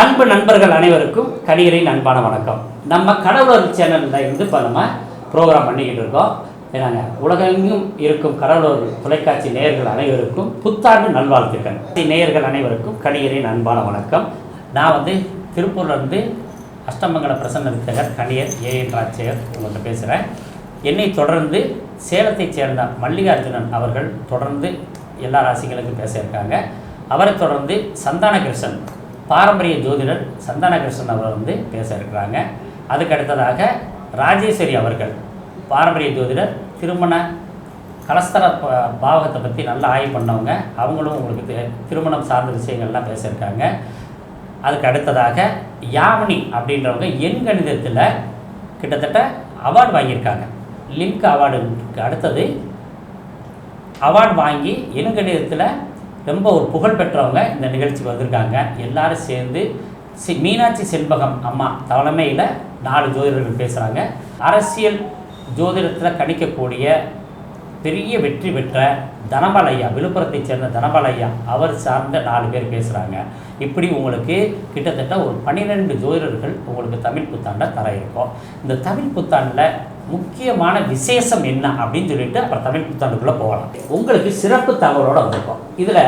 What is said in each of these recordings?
அன்பு நண்பர்கள் அனைவருக்கும் கணிகரின் அன்பான வணக்கம். நம்ம கடவுளர் சேனலில் இருந்து இப்போ நம்ம ப்ரோக்ராம் பண்ணிக்கிட்டு இருக்கோம். ஏன்னாங்க உலகெங்கும் இருக்கும் கடவுளர் தொலைக்காட்சி நேயர்கள் அனைவருக்கும் புத்தாண்டு நல்வாழ்த்துக்கள். நேயர்கள் அனைவருக்கும் கணிகரின் அன்பான வணக்கம். நான் வந்து திருப்பூர்லேருந்து அஷ்டமங்கல பிரசன்ன வித்தகர் கணியர் ஏஎன் ராஜ்சேகர் உங்கள்கிட்ட பேசுகிறேன் என்னை தொடர்ந்து சேலத்தைச் சேர்ந்த மல்லிகார்ஜுனன் அவர்கள் தொடர்ந்து எல்லா ராசிகளுக்கும் பேசியிருக்காங்க. அவரை தொடர்ந்து சந்தான கிருஷ்ணன் பாரம்பரிய ஜோதிடர் சந்தானகிருஷ்ணன் அவர் வந்து பேச இருக்கிறாங்க. அதுக்கு அடுத்ததாக ராஜேஸ்வரி அவர்கள் பாரம்பரிய ஜோதிடர் திருமண கலஸ்தர ப- பாவகத்தை பற்றி நல்லா ஆய்வு பண்ணவங்க. அவங்களும் உங்களுக்கு திருமணம் சார்ந்த விஷயங்கள்லாம் பேசியிருக்காங்க. அதுக்கு அடுத்ததாக யாமினி அப்படின்றவங்க எண் கணிதத்தில் கிட்டத்தட்ட அவார்டு வாங்கியிருக்காங்க. லிங்க் அவார்டுக்கு அடுத்தது அவார்டு வாங்கி எண் கணிதத்தில் ரொம்ப ஒரு புகழ் பெற்றவங்க இந்த நிகழ்ச்சிக்கு வந்திருக்காங்க. எல்லாரும் சேர்ந்து சி மீனாட்சி செண்பகம் அம்மா தலைமையில் நாலு ஜோதிடர்கள் பேசுகிறாங்க அரசியல் ஜோதிடத்தில் கணிக்கக்கூடிய பெரிய வெற்றி பெற்ற தனபாலையா விழுப்புரத்தைச் சேர்ந்த தனபாலையா அவர் சார்ந்த நாலு பேர் பேசுகிறாங்க இப்படி உங்களுக்கு கிட்டத்தட்ட ஒரு பன்னிரெண்டு ஜோதிடர்கள் உங்களுக்கு தமிழ் புத்தாண்டை தர இருக்கும். இந்த தமிழ் புத்தாண்டில் முக்கியமான விசேஷம் என்ன அப்படின்னு சொல்லிட்டு அப்புறம் தமிழ் புத்தாண்டுக்குள்ளே போகலாம். உங்களுக்கு சிறப்பு தகவலோட வந்திருக்கோம். இதில்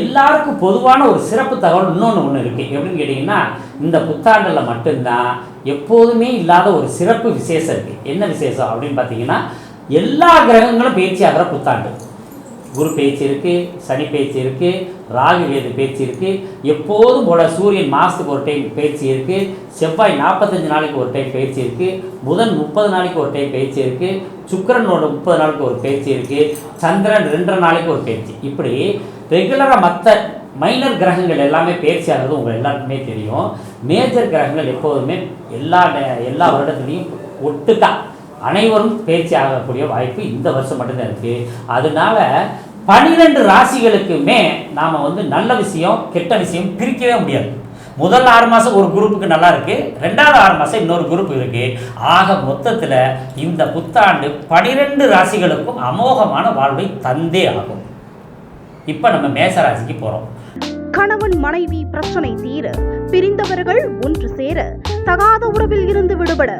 எல்லாருக்கும் பொதுவான ஒரு சிறப்பு தகவல் இன்னொன்று ஒன்று இருக்குது எப்படின்னு கேட்டிங்கன்னா இந்த புத்தாண்டில் மட்டும்தான் எப்போதுமே இல்லாத ஒரு சிறப்பு விசேஷம் இருக்குது என்ன விசேஷம் அப்படின்னு பார்த்தீங்கன்னா எல்லா கிரகங்களும் பேச்சியாகிற ஆகிற புத்தாண்டு. குரு பேச்சு இருக்குது சனி பேச்சு இருக்குது ராகு வேது பேச்சு இருக்குது எப்போதும் போல சூரியன் மாதத்துக்கு ஒரு டைம் பேச்சு இருக்குது செவ்வாய் நாற்பத்தஞ்சு நாளைக்கு ஒரு டைம் பேச்சு இருக்குது புதன் முப்பது நாளைக்கு ஒரு டைம் பேச்சு இருக்குது சுக்கரனோட முப்பது நாளைக்கு ஒரு பேச்சு இருக்குது சந்திரன் ரெண்டரை நாளைக்கு ஒரு பேச்சு. இப்படி ரெகுலராக மற்ற மைனர் கிரகங்கள் எல்லாமே பேச்சு உங்கள் எல்லாருக்குமே தெரியும். மேஜர் கிரகங்கள் எப்போதுமே எல்லா எல்லா வருடத்துலேயும் ஒட்டுக்கா அனைவரும் பேச்சு ஆகக்கூடிய வாய்ப்பு இந்த வருஷம் மட்டும்தான் இருக்குது அதனால பனிரெண்டு ராசிகளுக்குமே நாம் வந்து நல்ல விஷயம் கெட்ட விஷயம் பிரிக்கவே முடியாது. முதல் ஆறு மாதம் ஒரு குரூப்புக்கு நல்லா இருக்கு. ரெண்டாவது ஆறு மாதம் இன்னொரு குரூப் இருக்கு. ஆக மொத்தத்தில் இந்த புத்தாண்டு பனிரெண்டு ராசிகளுக்கும் அமோகமான வாழ்வை தந்தே ஆகும். இப்போ நம்ம மேச ராசிக்கு போகிறோம் கணவன் மனைவி பிரச்சனை தீர பிரிந்தவர்கள் ஒன்று சேர தகாத உறவில் இருந்து விடுபட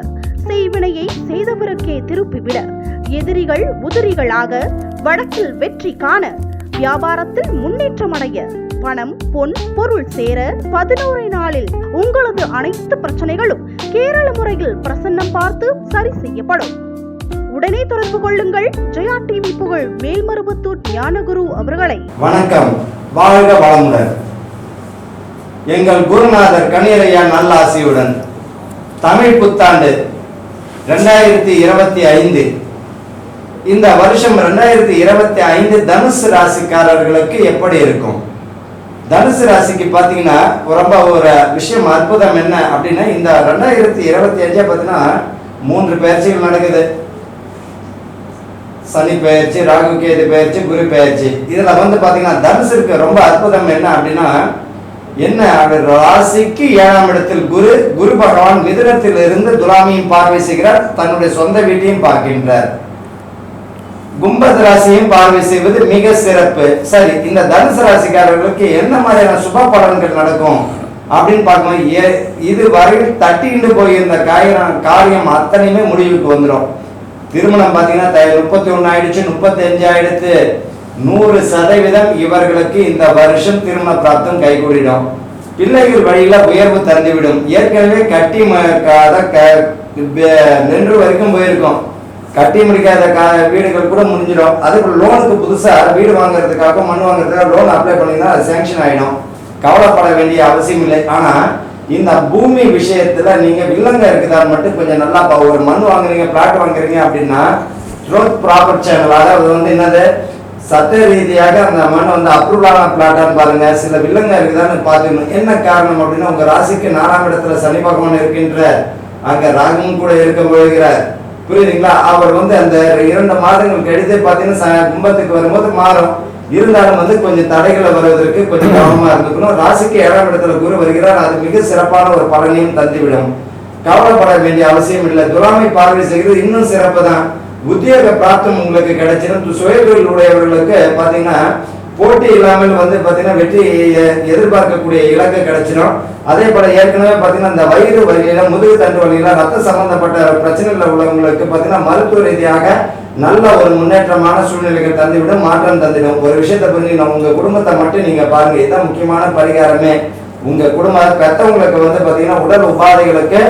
செய்வினையை செய்தவருக்கே திருப்பிவிட. எதிரிகள் உதிரிகளாக வழக்கில் வெற்றி காண வியாபாரத்தில் முன்னேற்றம் அடைய பணம் பொன் பொருள் சேர பதினோரு நாளில் உங்களது அனைத்து பிரச்சனைகளும் கேரள முறையில் பிரசன்னம் பார்த்து சரி செய்யப்படும். உடனே தொடர்பு கொள்ளுங்கள். ஜெயா டிவி புகழ் மேல்மருவத்தூர் ஞானகுரு அவர்களை. வணக்கம். வாழ்க வளமுடன். எங்கள் குருநாதர் கண்ணீரையா நல்லாசியுடன் தமிழ் புத்தாண்டு ரெண்டாயிரத்தி இருபத்தி ஐந்து. இந்த வருஷம் ரெண்டாயிரத்தி இருபத்தி ஐந்து தனுசு ராசிக்காரர்களுக்கு எப்படி இருக்கும்? தனுசு ராசிக்கு பார்த்தீங்கன்னா ரொம்ப ஒரு விஷயம் அற்புதம் என்ன அப்படின்னா இந்த ரெண்டாயிரத்தி இருபத்தி அஞ்சே பார்த்தீங்கன்னா மூன்று பயிற்சிகள் நடக்குது. சனி பெயர்ச்சி ராகு கேது பெயர்ச்சி குரு பெயர்ச்சி இதுல வந்து பார்த்தீங்கன்னா தனுசுக்கு ரொம்ப அற்புதம் என்ன அப்படின்னா என்ன அவர் ராசிக்கு ஏழாம் இடத்தில் குரு குரு பகவான் மிதுனத்தில் இருந்து துலாமியும் பார்வை செய்கிறார் தன்னுடைய சொந்த வீட்டையும் பார்க்கின்றார். கும்பத் ராசியும் பார்வை செய்வது மிக சிறப்பு. சரி இந்த தனுசு ராசிக்காரர்களுக்கு என்ன மாதிரியான சுப பலன்கள் நடக்கும் அப்படின்னு பார்க்கும்போது ஏ- இது வரையில் தட்டிண்டு போயிருந்த காரியம் காரியம் அத்தனையுமே முடிவுக்கு வந்துடும் திருமணம் பார்த்தீங்கன்னா முப்பத்தி ஒன்று ஆயிடுச்சு முப்பத்தஞ்சு ஆயிடுத்து. நூறு சதவீதம் இவர்களுக்கு இந்த வருஷம் திருமண பிராப்தம் கைகூடிடும். பிள்ளைகள் வழியில உயர்வு தந்துவிடும். ஏற்கனவே கட்டி ம- க- நின்று வரைக்கும் போயிருக்கோம். கட்டி முடிக்காத கா வீடுகள் கூட முடிஞ்சிடும். அதுக்கு லோனுக்கு புதுசா வீடு வாங்குறதுக்காக மண் வாங்குறதுக்காக லோன் அப்ளை பண்ணிங்கன்னா அது சேங்ஷன் ஆயிடும். கவலைப்பட வேண்டிய அவசியம் இல்லை. ஆனா இந்த பூமி விஷயத்துல நீங்க வில்லங்க இருக்குதான்னு மட்டும் கொஞ்சம் நல்லா பா- ஒரு மண் வாங்குறீங்க பிளாட் வாங்குறீங்க அப்படின்னா ரோட் ப்ராப்பர்ட் சேனல் அதாவது வந்து என்னது? சட்ட ரீதியாக அந்த மண் வந்து அப்ரூவலான பிளாட்டான்னு பாருங்க. சில வில்லங்க இருக்குதான்னு பார்த்துக்கணும். என்ன காரணம் அப்படின்னா உங்க ராசிக்கு நாலாம் இடத்துல சனி பகவான் இருக்கின்ற அங்க ராகுவும் கூட இருக்க போகிறார். புரியுதுங்களா? அவர் வந்து அந்த இரண்டு மாதங்கள் கழித்து பார்த்தீங்கன்னா ச- கும்பத்துக்கு வரும்போது மாறும். இருந்தாலும் வந்து கொஞ்சம் தடைகளை வருவதற்கு கொஞ்சம் கவனமா இருந்துக்கணும். ராசிக்கு ஏழாம் இடத்துல குரு வருகிறார். அது மிக சிறப்பான ஒரு பலனையும் தந்துவிடும். கவலைப்பட வேண்டிய அவசியம் இல்லை. துலாமை பார்வை செய்கிறது இன்னும் சிறப்பு தான் உத்தியோக பிராப்தம் உங்களுக்கு கிடைச்சிடும் சுய தொழில் உடையவர்களுக்கு பார்த்தீங்கன்னா போட்டி இல்லாமல் வந்து பார்த்தீங்கன்னா வெற்றி எதிர்பார்க்கக்கூடிய இலக்கு கிடைச்சிடும் அதே போல ஏற்கனவே பார்த்தீங்கன்னா இந்த வயிறு வழியில முதுகு தண்டு வழியில ரத்த சம்பந்தப்பட்ட பிரச்சனைகள் உள்ளவங்களுக்கு பார்த்தீங்கன்னா மருத்துவ ரீதியாக நல்ல ஒரு முன்னேற்றமான சூழ்நிலைகள் தந்துவிடும் மாற்றம் தந்துவிடும். ஒரு விஷயத்தை புரிஞ்சுக்கணும். உங்க குடும்பத்தை மட்டும் நீங்க பாருங்க. இதுதான் முக்கியமான பரிகாரமே. உங்க குடும்பம் பெத்தவங்களுக்கு வந்து பார்த்தீங்கன்னா உடல் உபாதைகளுக்கு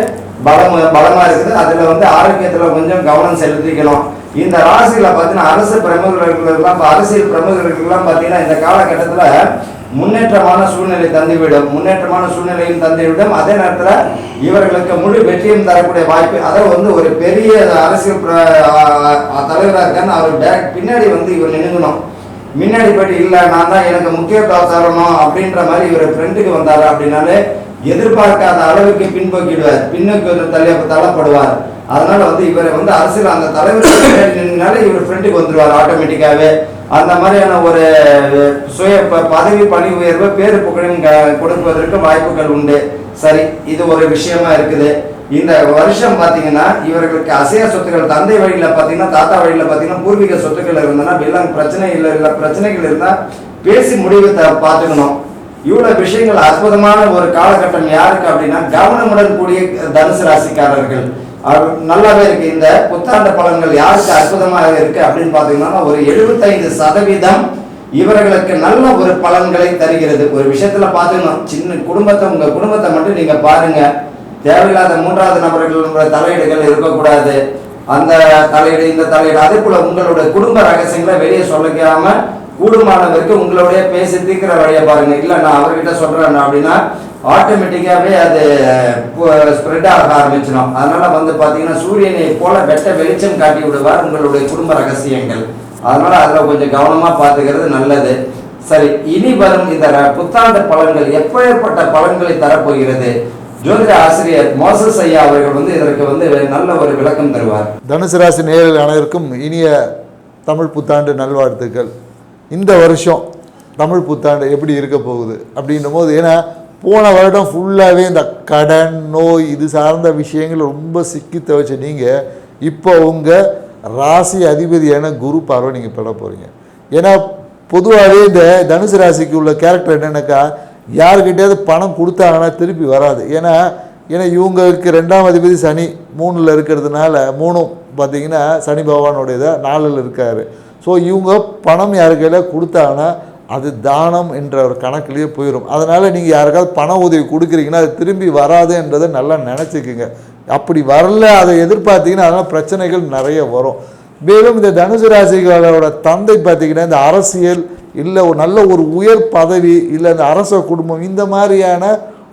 பலம் பலமாக இருக்குது. அதில் வந்து ஆரோக்கியத்தில் கொஞ்சம் கவனம் செலுத்திக்கணும். இந்த ராசியில் பார்த்தீங்கன்னா அரசு பிரமுகர்களுக்கெல்லாம் இப்போ அரசியல் பிரமுகர்களுக்கெல்லாம் பார்த்தீங்கன்னா இந்த காலகட்டத்தில் முன்னேற்றமான சூழ்நிலை தந்துவிடும். முன்னேற்றமான சூழ்நிலையும் தந்துவிடும். அதே நேரத்தில் இவர்களுக்கு முழு வெற்றியும் தரக்கூடிய வாய்ப்பு. அதை வந்து ஒரு பெரிய அரசியல் தலைவராக இருக்கான்னு அவர் டேரக்ட் பின்னாடி வந்து இவர் நினைக்கணும் முன்னாடி படி இல்லை நான் தான் எனக்கு முக்கியத்துவம் தரணும் அப்படின்ற மாதிரி இவர் ஃப்ரெண்டுக்கு வந்தார் அப்படின்னாலே எதிர்பார்க்காத அளவுக்கு பின்போக்கிடுவார். பின்னோக்கி வந்து தள்ளி தள்ளப்படுவார். அதனால வந்து இவரை வந்து அரசியல் அந்த தலைவர் நின்னாலே இவர் ஃப்ரெண்டுக்கு வந்துருவார் ஆட்டோமேட்டிக்காவே அந்த மாதிரியான ஒரு சுய ப- பதவி பணி உயர்வு பேரு புகழும் கொடுப்பதற்கு வாய்ப்புகள் உண்டு. சரி இது ஒரு விஷயமா இருக்குது. இந்த வருஷம் பாத்தீங்கன்னா இவர்களுக்கு அசைய சொத்துக்கள் தந்தை வழியில பாத்தீங்கன்னா தாத்தா வழியில பாத்தீங்கன்னா பூர்வீக சொத்துக்கள் இருந்ததுன்னா வில்லங்க பிரச்சனை இல்ல இல்ல பிரச்சனைகள் இருந்தா பேசி முடிவு த- பார்த்துக்கணும். இவ்வளவு விஷயங்கள் அற்புதமான ஒரு காலகட்டம் யாருக்கு அப்படின்னா கவனமுடன் கூடிய தனுசு ராசிக்காரர்கள். நல்லாவே இருக்கு. இந்த புத்தாண்டு பலன்கள் யாருக்கு அற்புதமாக இருக்கு அப்படின்னு பாத்தீங்கன்னா ஒரு எழுபத்தைந்து சதவீதம் இவர்களுக்கு நல்ல ஒரு பலன்களை தருகிறது. ஒரு விஷயத்துல பாத்துக்கணும் சின்ன குடும்பத்தை உங்க குடும்பத்தை மட்டும் நீங்க பாருங்க. தேவையில்லாத மூன்றாவது நபர்களுடைய தலையீடுகள் இருக்கக்கூடாது. அந்த தலையீடு இந்த தலையீடு அதே போல உங்களுடைய குடும்ப ரகசியங்களை வெளியே சொல்லிக்காம கூடுமானவருக்கு உங்களுடைய பேசி தீர்க்கிற வழியை பாருங்க. இல்லை நான் அவர்கிட்ட சொல்றேன் அப்படின்னா ஆட்டோமேட்டிக்காகவே அது ஸ்ப்ரெட் ஆக ஆரம்பிச்சிடும். அதனால வந்து பார்த்தீங்கன்னா சூரியனை போல வெட்ட வெளிச்சம் காட்டி விடுவார் உங்களுடைய குடும்ப ரகசியங்கள். அதனால அதில் கொஞ்சம் கவனமாக பார்த்துக்கிறது நல்லது. சரி இனி வரும் இந்த புத்தாண்டு பலன்கள் எப்பேற்பட்ட பலன்களை தரப்போகிறது? ஜோதிட ஆசிரியர் மோசஸ் ஐயா அவர்கள் வந்து இதற்கு வந்து நல்ல ஒரு விளக்கம் தருவார். தனுசு ராசி நேயர்கள் அனைவருக்கும் இனிய தமிழ் புத்தாண்டு நல்வாழ்த்துக்கள். இந்த வருஷம் தமிழ் புத்தாண்டு எப்படி இருக்க போகுது அப்படின்னும் போது ஏன்னா போன வருடம் ஃபுல்லாகவே இந்த கடன் நோய் இது சார்ந்த விஷயங்கள் ரொம்ப சிக்கி தவிச்ச நீங்கள் இப்போ உங்கள் ராசி அதிபதியான குரு பார்வை நீங்கள் பெற போகிறீங்க ஏன்னா பொதுவாகவே இந்த தனுசு ராசிக்கு உள்ள கேரக்டர் என்னென்னாக்கா யாருக்கிட்டையாவது பணம் கொடுத்தாங்கன்னா திருப்பி வராது. ஏன்னா ஏன்னா இவங்களுக்கு ரெண்டாம் அதிபதி சனி மூணில் இருக்கிறதுனால மூணும் பார்த்தீங்கன்னா சனி பகவானுடையத நாலில் இருக்கார். ஸோ இவங்க பணம் யாரு கையில் கொடுத்தாங்கன்னா அது தானம் என்ற ஒரு கணக்குலேயே போயிடும் அதனால் நீங்கள் யாருக்காவது பண உதவி கொடுக்குறீங்கன்னா அது திரும்பி வராதுன்றதை நல்லா நினச்சிக்கோங்க. அப்படி வரல அதை எதிர்பார்த்தீங்கன்னா அதனால் பிரச்சனைகள் நிறைய வரும். மேலும் இந்த தனுசு ராசிகளோட தந்தை பார்த்தீங்கன்னா இந்த அரசியல் இல்லை ஒரு நல்ல ஒரு உயர் பதவி இல்லை இந்த அரச குடும்பம் இந்த மாதிரியான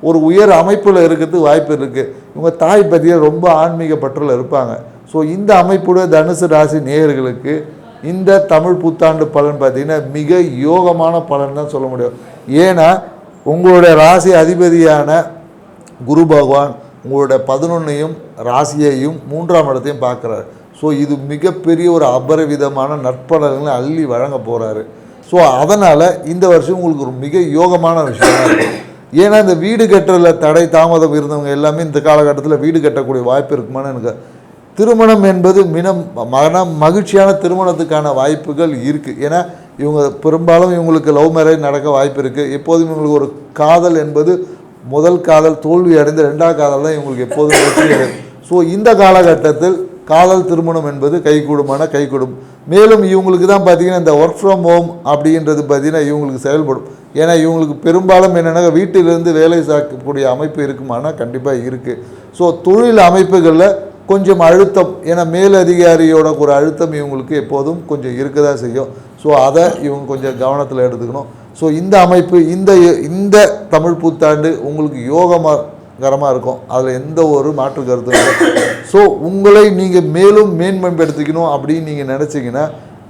ஒரு உயர் அமைப்பில் இருக்கிறதுக்கு வாய்ப்பு இருக்குது இவங்க தாய் பற்றிய ரொம்ப ஆன்மீக பற்றில் இருப்பாங்க. ஸோ இந்த அமைப்புடைய தனுசு ராசி நேயர்களுக்கு இந்த தமிழ் புத்தாண்டு பலன் பார்த்தீங்கன்னா மிக யோகமான பலன் தான் சொல்ல முடியும். ஏன்னா உங்களுடைய ராசி அதிபதியான குரு பகவான் உங்களுடைய பதினொன்னையும் ராசியையும் மூன்றாம் இடத்தையும் பார்க்குறாரு. ஸோ இது மிகப்பெரிய ஒரு அபரிவிதமான நற்பலன்களை அள்ளி வழங்க போகிறாரு ஸோ அதனால் இந்த வருஷம் உங்களுக்கு ஒரு மிக யோகமான விஷயமா இருக்கும். ஏன்னா இந்த வீடு கட்டுறதில் தடை தாமதம் இருந்தவங்க எல்லாமே இந்த காலகட்டத்தில் வீடு கட்டக்கூடிய வாய்ப்பு இருக்குமான்னு எனக்கு திருமணம் என்பது மினம் மன மகிழ்ச்சியான திருமணத்துக்கான வாய்ப்புகள் இருக்குது ஏன்னா இவங்க பெரும்பாலும் இவங்களுக்கு லவ் மேரேஜ் நடக்க வாய்ப்பு இருக்குது எப்போதும் இவங்களுக்கு ஒரு காதல் என்பது முதல் காதல் தோல்வி அடைந்து ரெண்டாவது காதல் தான் இவங்களுக்கு எப்போதும் வெற்றி அடையும். ஸோ இந்த காலகட்டத்தில் காதல் திருமணம் என்பது கைகூடுமான கைகூடும். மேலும் இவங்களுக்கு தான் பார்த்தீங்கன்னா இந்த ஒர்க் ஃப்ரம் ஹோம் அப்படின்றது பார்த்திங்கன்னா இவங்களுக்கு செயல்படும். ஏன்னா இவங்களுக்கு பெரும்பாலும் என்னென்னா வீட்டிலிருந்து வேலை சாக்கக்கூடிய அமைப்பு இருக்குமானா கண்டிப்பாக இருக்குது ஸோ தொழில் அமைப்புகளில் கொஞ்சம் அழுத்தம். ஏன்னா மேலதிகாரியோட ஒரு அழுத்தம் இவங்களுக்கு எப்போதும் கொஞ்சம் இருக்க தான் செய்யும். ஸோ அதை இவங்க கொஞ்சம் கவனத்தில் எடுத்துக்கணும். ஸோ இந்த அமைப்பு இந்த இந்த தமிழ் புத்தாண்டு உங்களுக்கு யோககரமாக இருக்கும். அதில் எந்த ஒரு மாற்று கருத்தும் இல்லை. ஸோ உங்களை நீங்கள் மேலும் மேன்மேம்படுத்திக்கணும் அப்படின்னு நீங்கள் நினச்சிங்கன்னா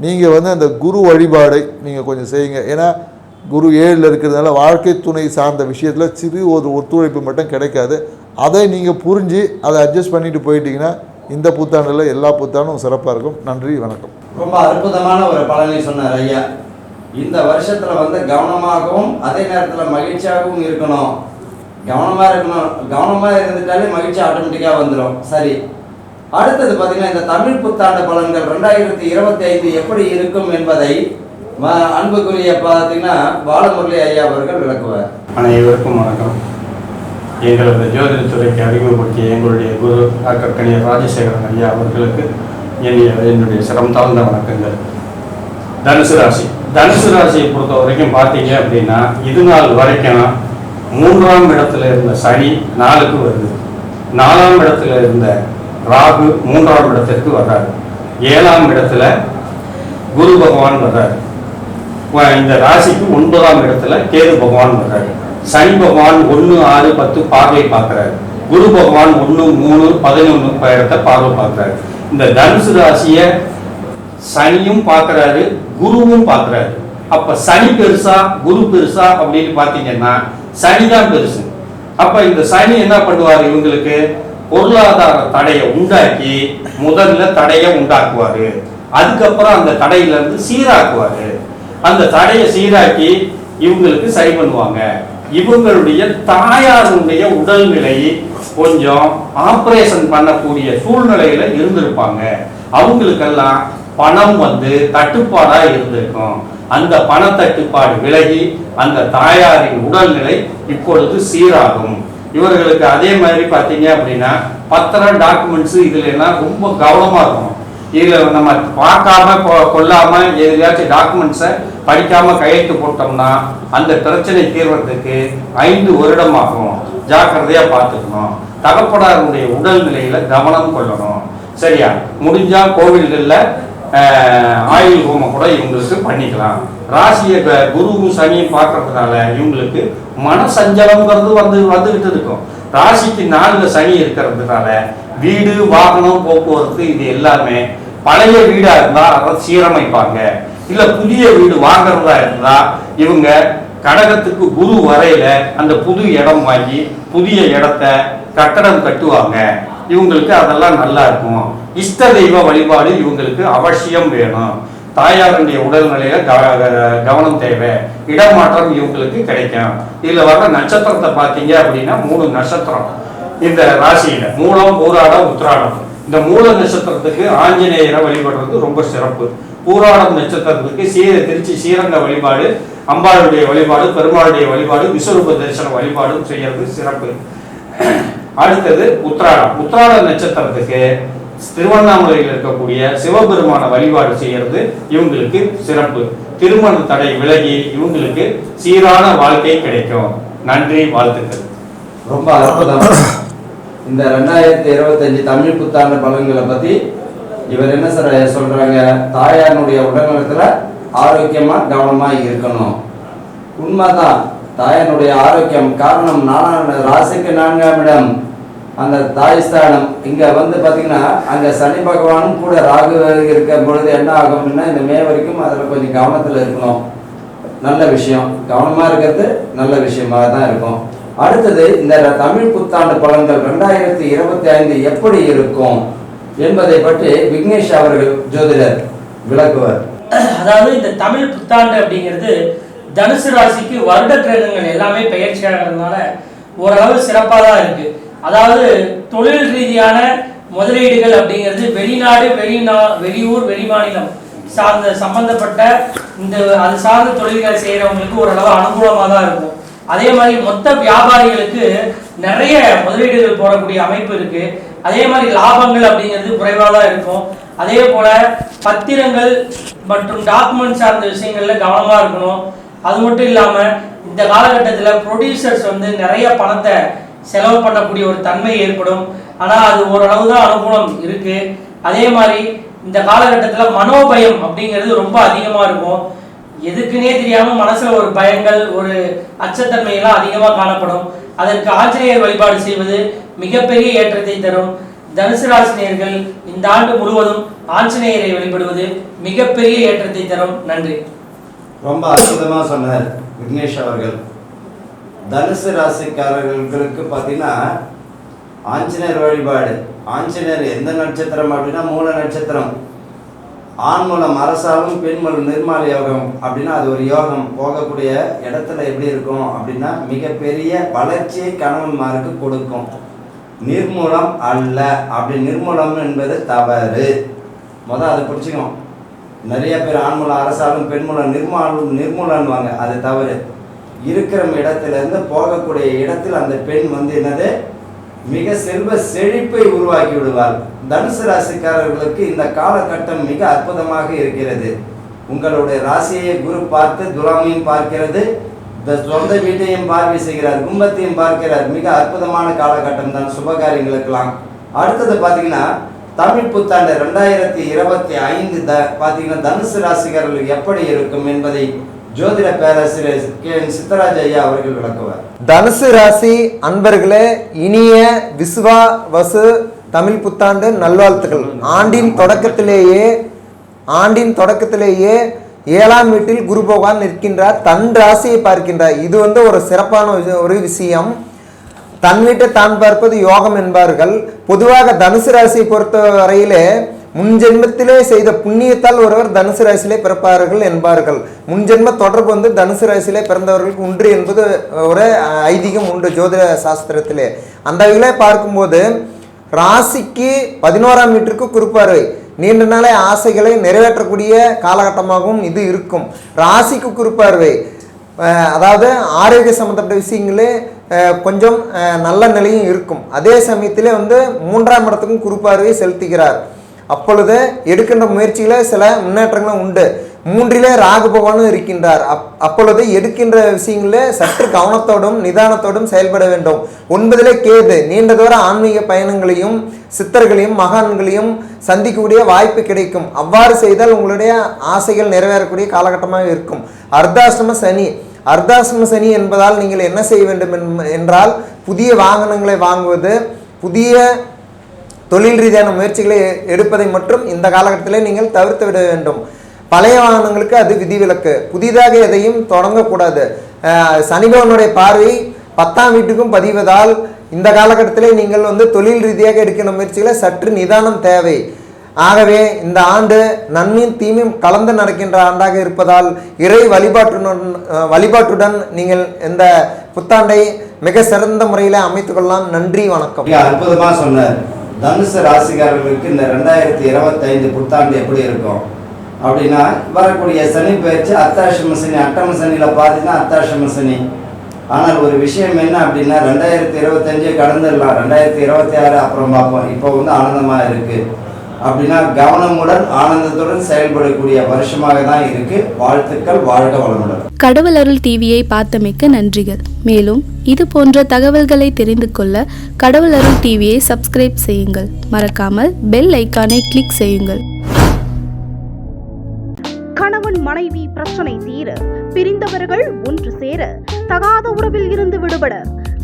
நீங்கள் வந்து அந்த குரு வழிபாடை நீங்கள் கொஞ்சம் செய்யுங்க. ஏன்னா குரு ஏழில் இருக்கிறதுனால வாழ்க்கை துணை சார்ந்த விஷயத்தில் சிறு ஒரு ஒத்துழைப்பு மட்டும் கிடைக்காது. அதை நீங்கள் புரிஞ்சு அதை அட்ஜஸ்ட் பண்ணிட்டு போயிட்டீங்கன்னா இந்த புத்தாண்டில் எல்லா புத்தாண்டும் சிறப்பாக இருக்கும். நன்றி வணக்கம். ரொம்ப அற்புதமான ஒரு பலனை சொன்னார் ஐயா. இந்த வருஷத்துல வந்து கவனமாகவும் அதே நேரத்துல மகிழ்ச்சியாகவும் இருக்கணும். கவனமா இருக்கணும். கவனமா இருந்துட்டாலே மகிழ்ச்சி ஆட்டோமேட்டிக்கா வந்துடும் சரி. அடுத்தது பாத்தீங்கன்னா இந்த தமிழ் புத்தாண்டு பலன்கள் ரெண்டாயிரத்தி இருபத்தி ஐந்து எப்படி இருக்கும் என்பதை ம- அன்புக்குரிய பார்த்தீங்கன்னா பாலமுரளி ஐயா அவர்கள் விளக்குவார். அனைவருக்கும் வணக்கம். எங்களது ஜோதிடத்துறைக்கு அறிமுகப்படுத்திய எங்களுடைய குரு டாக்டர் கணியர் ராஜசேகரன் ஐயா அவர்களுக்கு என்னுடைய என்னுடைய சிரம் தாழ்ந்த வணக்கங்கள். தனுசு ராசி. தனுசு ராசியை பொறுத்த வரைக்கும் பார்த்தீங்க அப்படின்னா இது நாள் வரைக்கும் மூன்றாம் இடத்துல இருந்த சனி நாலுக்கு வருது. நாலாம் இடத்துல இருந்த ராகு மூன்றாம் இடத்திற்கு வர்றாரு. ஏழாம் இடத்துல குரு பகவான் வர்றாரு. இந்த ராசிக்கு ஒன்பதாம் இடத்துல கேது பகவான் வர்றாரு. சனி பகவான் ஒன்று ஆறு பத்து பார்வை பார்க்குறாரு. குரு பகவான் ஒன்று மூணு பதினொன்று இடத்தை பார்வை பார்க்குறாரு. இந்த தனுசு ராசியை சனியும் பார்க்குறாரு குருவும் பார்க்குறாரு. அப்ப சனி பெருசா குரு பெருசா அப்படின்னு பார்த்தீங்கன்னா சனி தான் பெருசு. அப்ப இந்த சனி என்ன பண்ணுவார் இவங்களுக்கு? பொருளாதார தடையை உண்டாக்கி முதல்ல தடையை உண்டாக்குவாரு. அதுக்கப்புறம் அந்த தடையில இருந்து சீராக்குவாரு. அந்த தடையை சீராக்கி இவங்களுக்கு சரி பண்ணுவாங்க. இவங்களுடைய தாயாருடைய உடல்நிலை கொஞ்சம் ஆப்ரேஷன் பண்ணக்கூடிய சூழ்நிலையில இருந்திருப்பாங்க. அவங்களுக்கெல்லாம் பணம் வந்து தட்டுப்பாடா இருந்திருக்கும். அந்த பண தட்டுப்பாடு விலகி அந்த தாயாரின் உடல்நிலை இப்பொழுது சீராகும். இவர்களுக்கு அதே மாதிரி பார்த்தீங்க அப்படின்னா பத்திரம் டாக்குமெண்ட்ஸ் இதுல எல்லாம் ரொம்ப கவனமா இருக்கும் இதில் நம்ம பார்க்காம கொ- கொள்ளாம எதுலையாச்சும் டாக்குமெண்ட்ஸை படிக்காம கையெழுத்து போட்டோம்னா அந்த பிரச்சனை தீர்வதற்கு ஐந்து வருடம் ஆகும் ஜாக்கிரதையா பார்த்துக்கணும். தகப்படாருடைய உடல்நிலையில கவனம் கொள்ளணும். சரியா? முடிஞ்சா கோவில்களில் ஆயுள் ஹோமம் கூட இவங்களுக்கு பண்ணிக்கலாம். ராசியை குருவும் சனியும் பார்க்கறதுனால இவங்களுக்கு மனசஞ்சலம்ங்கிறது வந்து வந்துகிட்டு இருக்கும். ராசிக்கு நாளில் சனி இருக்கிறதுனால வீடு வாகனம் போக்குவரத்து இது எல்லாமே பழைய வீடா இருந்தா அதை சீரமைப்பாங்க. இல்ல புதிய வீடு வாங்குறதா இருந்தா இவங்க கடகத்துக்கு குரு வரையில அந்த புது இடம் வாங்கி புதிய இடத்த கட்டடம் கட்டுவாங்க. இவங்களுக்கு அதெல்லாம் நல்லா இருக்கும். இஷ்ட தெய்வ வழிபாடு இவங்களுக்கு அவசியம் வேணும். தாயாருடைய உடல்நிலையில கவனம் தேவை. இடமாற்றம் இவங்களுக்கு கிடைக்கும். இதுல வர்ற நட்சத்திரத்தை பார்த்தீங்க அப்படின்னா மூணு நட்சத்திரம். இந்த ராசியில. மூலம் பூராடம் உத்ராடம் இந்த மூல நட்சத்திரத்துக்கு ஆஞ்சநேயரை வழிபடுறது ரொம்ப சிறப்பு. பூராடம் நட்சத்திரத்துக்கு சீர திருச்சி ஸ்ரீரங்க வழிபாடு அம்பாளுடைய வழிபாடு பெருமாளுடைய வழிபாடு விஸ்வரூப தரிசன வழிபாடும் செய்யறது சிறப்பு. அடுத்தது உத்ராடம் உத்ராட நட்சத்திரத்துக்கு திருவண்ணாமலையில் இருக்கக்கூடிய சிவபெருமான வழிபாடு செய்யறது இவங்களுக்கு சிறப்பு. திருமண தடை விலகி இவங்களுக்கு சீரான வாழ்க்கை கிடைக்கும். நன்றி வாழ்த்துக்கள். ரொம்ப அற்புதம். இந்த ரெண்டாயிரத்தி இருபத்தஞ்சு தமிழ் புத்தாண்டு பலன்களை பத்தி இவர் என்ன சார் சொல்றாங்க? தாயாருடைய உடல்நலத்துல ஆரோக்கியமா கவனமா இருக்கணும். உண்மைதான். தாயாருடைய ஆரோக்கியம் காரணம் நாலாம் ராசிக்கு நான்காம் இடம். அந்த தாய் ஸ்தானம். இங்க வந்து பாத்தீங்கன்னா அங்க சனி பகவானும் கூட ராகு இருக்கும் பொழுது என்ன ஆகும்னா இந்த மே வரைக்கும் அதுல கொஞ்சம் கவனத்துல இருக்கணும். நல்ல விஷயம். கவனமா இருக்கிறது நல்ல விஷயமாக தான் இருக்கும். அடுத்தது இந்த தமிழ் புத்தாண்டு பலன்கள் ரெண்டாயிரத்தி இருபத்தி ஐந்து எப்படி இருக்கும் என்பதை பற்றி விக்னேஷ் அவர்கள் ஜோதிடர் விளக்குவர். அதாவது இந்த தமிழ் புத்தாண்டு அப்படிங்கிறது தனுசு ராசிக்கு வருட கிரகங்கள் எல்லாமே பெயர்ச்சியாகிறதுனால ஓரளவு சிறப்பாக தான் இருக்கு. அதாவது தொழில் ரீதியான முதலீடுகள் அப்படிங்கிறது வெளிநாடு வெளிநா வெளியூர் வெளிமாநிலம் சார்ந்த சம்பந்தப்பட்ட இந்த அது சார்ந்த தொழில்களை செய்கிறவங்களுக்கு ஓரளவு அனுகூலமாக தான் இருக்கும். அதே மாதிரி மொத்த வியாபாரிகளுக்கு நிறைய முதலீடுகள் போடக்கூடிய அமைப்பு இருக்கு. அதே மாதிரி லாபங்கள் அப்படிங்கிறது குறைவாக தான் இருக்கும். அதே போல பத்திரங்கள் மற்றும் டாக்குமெண்ட் சார்ந்த விஷயங்கள்ல கவனமா இருக்கணும். அது மட்டும் இல்லாம இந்த காலகட்டத்தில் ப்ரொடியூசர்ஸ் வந்து நிறைய பணத்தை செலவு பண்ணக்கூடிய ஒரு தன்மை ஏற்படும். ஆனால் அது ஓரளவு தான் அனுகூலம் இருக்கு. அதே மாதிரி இந்த காலகட்டத்தில் மனோபயம் அப்படிங்கிறது ரொம்ப அதிகமாக இருக்கும். எதுக்குன்னே தெரியாம மனசுல ஒரு பயங்கள் ஒரு அச்சத்தன்மை எல்லாம் அதிகமா காணப்படும். அதற்கு ஆஞ்சநேயர் வழிபாடு செய்வது மிகப்பெரிய ஏற்றத்தை தரும். தனுசு ராசினியர்கள் இந்த ஆண்டு முழுவதும் ஆஞ்சநேயரை வழிபடுவது மிகப்பெரிய ஏற்றத்தை தரும். நன்றி. ரொம்ப அற்புதமா சொன்னார் விக்னேஷ் அவர்கள். தனுசு ராசிக்காரர்களுக்கு பார்த்தீங்கன்னா ஆஞ்சநேயர் வழிபாடு. ஆஞ்சநேயர் எந்த நட்சத்திரம் அப்படின்னா மூல நட்சத்திரம். ஆண்மூலம் அரசாலும் பெண்மலம் நிர்மால யோகம் அப்படின்னா அது ஒரு யோகம். போகக்கூடிய இடத்துல எப்படி இருக்கும் அப்படின்னா மிகப்பெரிய வளர்ச்சியை கணவன்மாருக்கு கொடுக்கும். நிர்மூலம் அல்ல அப்படி நிர்மூலம் என்பது தவறு. முதல் அதை பிடிச்சிக்கும் நிறைய பேர் ஆண்மூலம் அரசாலும் பெண்மூலம் நிர்மாலும் நிர்மூலன்வாங்க அது தவறு. இருக்கிற இடத்துல இருந்து போகக்கூடிய இடத்தில் அந்த பெண் வந்து என்னது? மிக செல்வ செழிப்பை உருவாக்கி விடுவார் தனுசு ராசிக்காரர்களுக்கு இந்த காலகட்டம் மிக அற்புதமாக இருக்கிறது. உங்களுடைய ராசியை குரு பார்த்து துலாமையும் பார்க்கிறது. சொந்த வீட்டையும் பார்வை செய்கிறார் கும்பத்தையும் பார்க்கிறார். மிக அற்புதமான காலகட்டம் தான் சுபகாரியங்களுக்கெல்லாம். அடுத்தது பார்த்தீங்கன்னா தமிழ் புத்தாண்டு ரெண்டாயிரத்தி இருபத்தி ஐந்து த பார்த்தீங்கன்னா தனுசு ராசிக்காரர்களுக்கு எப்படி இருக்கும் என்பதை ஜோதிட பேராசிரியர் கே சித்தராஜ் ஐயா அவர்கள் விளக்குவார். தனுசு ராசி அன்பர்களே இனிய விசுவா வசு தமிழ் புத்தாண்டு நல்வாழ்த்துக்கள். ஆண்டின் தொடக்கத்திலேயே ஆண்டின் தொடக்கத்திலேயே ஏழாம் வீட்டில் குரு பகவான் நிற்கின்றார். தன் ராசியை பார்க்கின்றார். இது வந்து ஒரு சிறப்பான ஒரு விஷயம். தன் வீட்டை தான் பார்ப்பது யோகம் என்பார்கள். பொதுவாக தனுசு ராசியை பொறுத்த வரையிலே முன்ஜென்மத்திலே செய்த புண்ணியத்தால் ஒருவர் தனுசு ராசியிலே பிறப்பார்கள் என்பார்கள். முன்ஜென்ம தொடர்பு வந்து தனுசு ராசியிலே பிறந்தவர்களுக்கு உண்டு என்பது ஒரு ஐதீகம் உண்டு ஜோதிட சாஸ்திரத்திலே. அந்த வகையிலே பார்க்கும்போது ராசிக்கு பதினோராம் வீட்டிற்கு குறிப்பார்வை நீண்ட நாளை ஆசைகளை நிறைவேற்றக்கூடிய காலகட்டமாகவும் இது இருக்கும். ராசிக்கு குறிப்பார்வை அதாவது ஆரோக்கிய சம்மந்தப்பட்ட விஷயங்களே கொஞ்சம் நல்ல நிலையும் இருக்கும். அதே சமயத்திலே வந்து மூன்றாம் இடத்துக்கும் குறிப்பார்வை செலுத்துகிறார். அப்பொழுது எடுக்கின்ற முயற்சியில சில முன்னேற்றங்களும் உண்டு. மூன்றிலே ராகு பகவானும் இருக்கின்றார். அப் அப்பொழுது எடுக்கின்ற விஷயங்களில் சற்று கவனத்தோடும் நிதானத்தோடும் செயல்பட வேண்டும். ஒன்பதிலே கேது நீண்ட தூர ஆன்மீக பயணங்களையும் சித்தர்களையும் மகான்களையும் சந்திக்கக்கூடிய வாய்ப்பு கிடைக்கும். அவ்வாறு செய்தால் உங்களுடைய ஆசைகள் நிறைவேறக்கூடிய காலகட்டமாக இருக்கும். அர்த்தாசிரம சனி அர்த்தாசிரம சனி என்பதால் நீங்கள் என்ன செய்ய வேண்டும் என்றால் புதிய வாகனங்களை வாங்குவது புதிய தொழில் ரீதியான முயற்சிகளை எடுப்பதை மட்டும் இந்த காலகட்டத்தில் நீங்கள் தவிர்த்து விட வேண்டும். பழைய வாகனங்களுக்கு அது விதிவிலக்கு. புதிதாக எதையும் தொடங்கக்கூடாது. சனிபவனுடைய பார்வை பத்தாம் வீட்டுக்கும் பதிவதால் இந்த காலகட்டத்திலே நீங்கள் வந்து தொழில் ரீதியாக எடுக்கிற முயற்சிகளை சற்று நிதானம் தேவை. ஆகவே இந்த ஆண்டு நன்மையும் தீமையும் கலந்து நடக்கின்ற ஆண்டாக இருப்பதால் இறை வழிபாட்டுடன் வழிபாட்டுடன் நீங்கள் இந்த புத்தாண்டை மிக சிறந்த முறையில் அமைத்துக் கொள்ளலாம் நன்றி வணக்கம். அற்புதமாக சொன்னார். தனுசு ராசிக்காரர்களுக்கு இந்த ரெண்டாயிரத்தி இருபத்தி ஐந்து புத்தாண்டு எப்படி இருக்கும்? அப்படின்னா வரக்கூடிய சனி பயிற்சி அத்தாஷம சனி அட்டம சனியில் பார்த்தீங்கன்னா அத்தாஷம சனி. ஆனால் ஒரு விஷயம் என்ன அப்படின்னா ரெண்டாயிரத்தி இருபத்தஞ்சு கடந்துடலாம். ரெண்டாயிரத்தி இருபத்தி ஆறு அப்புறம் பார்ப்போம். இப்போ வந்து ஆனந்தமாக இருக்குது அப்படின்னா கவனமுடன் ஆனந்தத்துடன் செயல்படக்கூடிய வருஷமாக தான் இருக்கு. வாழ்த்துக்கள் வாழ்க வளமுடன். கடவுள் அருள் டிவியை பார்த்தமைக்க நன்றிகள். மேலும் இது போன்ற தகவல்களை தெரிந்து கொள்ள கடவுள் அருள் டிவியை சப்ஸ்கிரைப் செய்யுங்கள். மறக்காமல் பெல் ஐக்கானை கிளிக் செய்யுங்கள். கணவன் மனைவி பிரச்சனை தீர பிரிந்தவர்கள் ஒன்று சேர தகாத உறவில் இருந்து விடுபட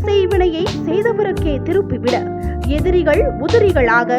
செய்வினையை செய்தவருக்கே திருப்பிவிட எதிரிகள் உதிரிகளாக